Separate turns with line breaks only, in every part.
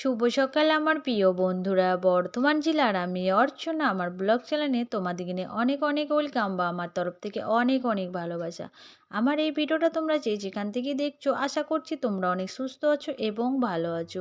শুভ সকাল আমার প্রিয় বন্ধুরা। বর্ধমান জেলার আমি অর্চনা। আমার ব্লগ চ্যানেলে তোমাদের নিয়ে অনেক অনেক ওয়েলকাম বা আমার তরফ থেকে অনেক অনেক ভালোবাসা। আমার এই ভিডিওটা তোমরা যে যেখান থেকে দেখছ, আশা করছি তোমরা অনেক সুস্থ আছো এবং ভালো আছো।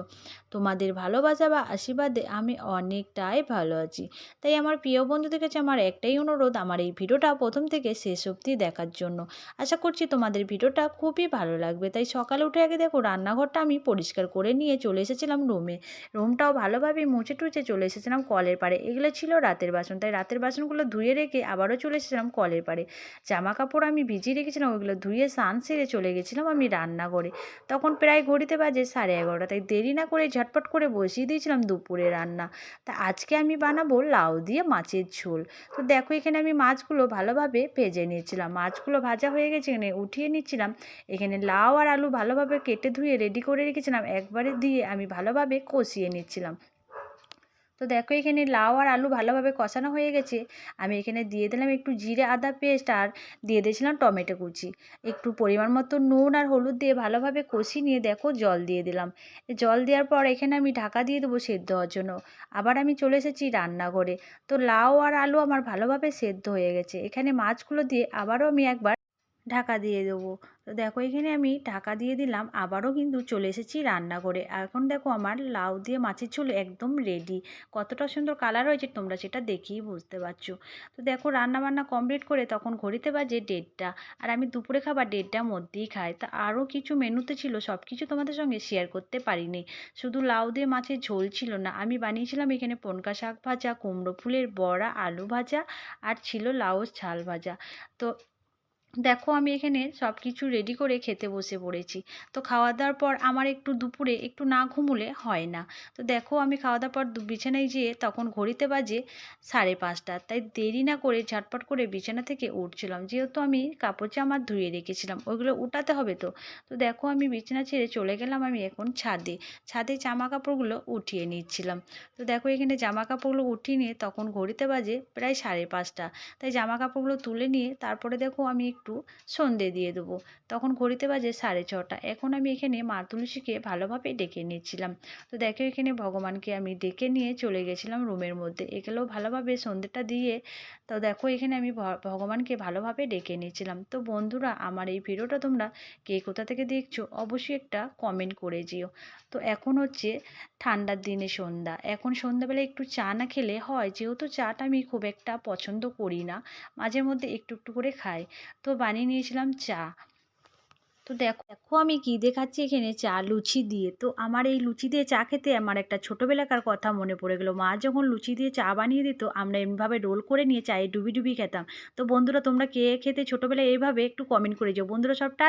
তোমাদের ভালোবাসা বা আশীর্বাদে আমি অনেকটাই ভালো আছি। তাই আমার প্রিয় বন্ধুদের কাছে আমার একটাই অনুরোধ, আমার এই ভিডিওটা প্রথম থেকে শেষ অবধি দেখার জন্য। আশা করছি তোমাদের ভিডিওটা খুবই ভালো লাগবে। তাই সকালে উঠে আগে দেখো, রান্নাঘরটা আমি পরিষ্কার করে নিয়ে চলে এসেছিলাম রুমে। রুমটাও ভালোভাবে মুছে টুচে চলে এসেছিলাম কলের পাড়ে। এগুলো ছিল রাতের বাসন। তাই রাতের বাসনগুলো ধুয়ে রেখে আবারও চলে এসেছিলাম কলের পাড়ে। জামা কাপড় আমি ভিজিয়ে রেখেছিলাম ওইগুলো ধুয়ে স্নান সেরে চলে গেছিলাম আমি রান্না করে। তখন প্রায় ঘড়িতে বাজে সাড়ে এগারোটা, তাই দেরি না করে ঝটপট করে বসিয়ে দিয়েছিলাম দুপুরে রান্না। তা আজকে আমি বানাবো লাউ দিয়ে মাছের ঝোল। তো দেখো এখানে আমি মাছগুলো ভালোভাবে ভেজে নিয়েছিলাম। মাছগুলো ভাজা হয়ে গেছে, এখানে উঠিয়ে নিচ্ছিলাম। এখানে লাউ আর আলু ভালোভাবে কেটে ধুয়ে রেডি করে রেখেছিলাম। একবারে দিয়ে আমি ভালোভাবে কষিয়ে নিচ্ছিলাম। তো দেখো এখানে লাউ আর আলু ভালোভাবে কষানো হয়ে গেছে। আমি এখানে দিয়ে দিলাম একটু জিরে, আদা পেস্ট আর দিয়ে দিয়েছিলাম টমেটো কুচি। একটু পরিমাণ মতো নুন আর হলুদ দিয়ে ভালোভাবে কষিয়ে নিয়ে দেখো জল দিয়ে দিলাম। জল দেওয়ার পর এখানে আমি ঢাকা দিয়ে দেবো সেদ্ধ হওয়ার জন্য। আবার আমি চলে এসেছি রান্নাঘরে। তো লাউ আর আলু আমার ভালোভাবে সেদ্ধ হয়ে গেছে। এখানে মাছগুলো দিয়ে আবারও আমি একবার ঢাকা দিয়ে দেবো। তো দেখো এখানে আমি ঢাকা দিয়ে দিলাম, আবারও কিন্তু চলে এসেছি রান্না করে এখন দেখো আমার লাউ দিয়ে মাছের ঝোল একদম রেডি কতটা সুন্দর কালার হয়েছে তোমরা সেটা দেখেই বুঝতে পারছ। তো দেখো রান্না বান্না কমপ্লিট করে তখন ঘড়িতে বাজে দেড়টা আর আমি দুপুরে খাবার দেড়টার মধ্যেই খাই। তা আরও কিছু মেনুতে ছিল সব কিছু তোমাদের সঙ্গে শেয়ার করতে পারিনি। শুধু লাউ দিয়ে মাছের ঝোল ছিল না, আমি বানিয়েছিলাম এখানে পনকা শাক ভাজা, কুমড়ো ফুলের বড়া, আলু ভাজা আর ছিল লাউ ঝাল ভাজা। তো দেখো আমি এখানে সব কিছু রেডি করে খেতে বসে পড়েছি। তো খাওয়া দাওয়ার পর আমার একটু দুপুরে একটু না ঘুমুলে হয় না। তো দেখো আমি খাওয়া দাওয়ার পর বিছানায় যেয়ে তখন ঘড়িতে বাজে সাড়ে পাঁচটা। তাই দেরি না করে ঝটপট করে বিছানা থেকে উঠছিলাম। যেহেতু আমি কাপড় জামা ধুয়ে রেখেছিলাম, ওইগুলো উঠাতে হবে তো। তো দেখো আমি বিছানা ছেড়ে চলে গেলাম আমি এখন ছাদে। ছাদে জামা কাপড়গুলো উঠিয়ে নিচ্ছিলাম। তো দেখো এখানে জামা কাপড়গুলো উঠিয়ে নিয়ে তখন ঘড়িতে বাজে প্রায় সাড়ে পাঁচটা। তাই জামা কাপড়গুলো তুলে নিয়ে তারপরে দেখো আমি একটু সন্ধে দিয়ে দেবো। তখন ঘড়িতে বাজে সাড়ে ছটা। এখন আমি এখানে মা তুলসীকে ভালোভাবে ডেকে নিয়েছিলাম। তো দেখো এখানে ভগবানকে আমি ডেকে নিয়ে চলে গেছিলাম রুমের মধ্যে। এগুলো ভালোভাবে সন্ধেটা দিয়ে তো দেখো এখানে আমি ভগবানকে ভালোভাবে ডেকে নিয়েছিলাম। তো বন্ধুরা, আমার এই ভিডিওটা তোমরা কে কোথা থেকে দেখছ অবশ্যই একটা কমেন্ট করে যেও। তো এখন হচ্ছে ঠান্ডার দিনে সন্ধ্যা। এখন সন্ধ্যাবেলা একটু চা না খেলে হয়। যেহেতু চাটা আমি খুব একটা পছন্দ করি না। মাঝে মধ্যে একটু একটু করে খাই। তো বানিয়ে নিয়েছিলাম চা। তো দেখো দেখো আমি কি দেখাচ্ছি এখানে চা লুচি দিয়ে। তো আমার এই লুচি দিয়ে চা খেতে আমার একটা ছোটোবেলাকার কথা মনে পড়ে গেলো। মা যখন লুচি দিয়ে চা বানিয়ে দিত, আমরা এমনিভাবে রোল করে নিয়ে চায়ে ডুবি ডুবি খেতাম। তো বন্ধুরা, তোমরা কে খেতে ছোটোবেলায় এইভাবে একটু কমেন্ট করে যাও বন্ধুরা, সব টাটা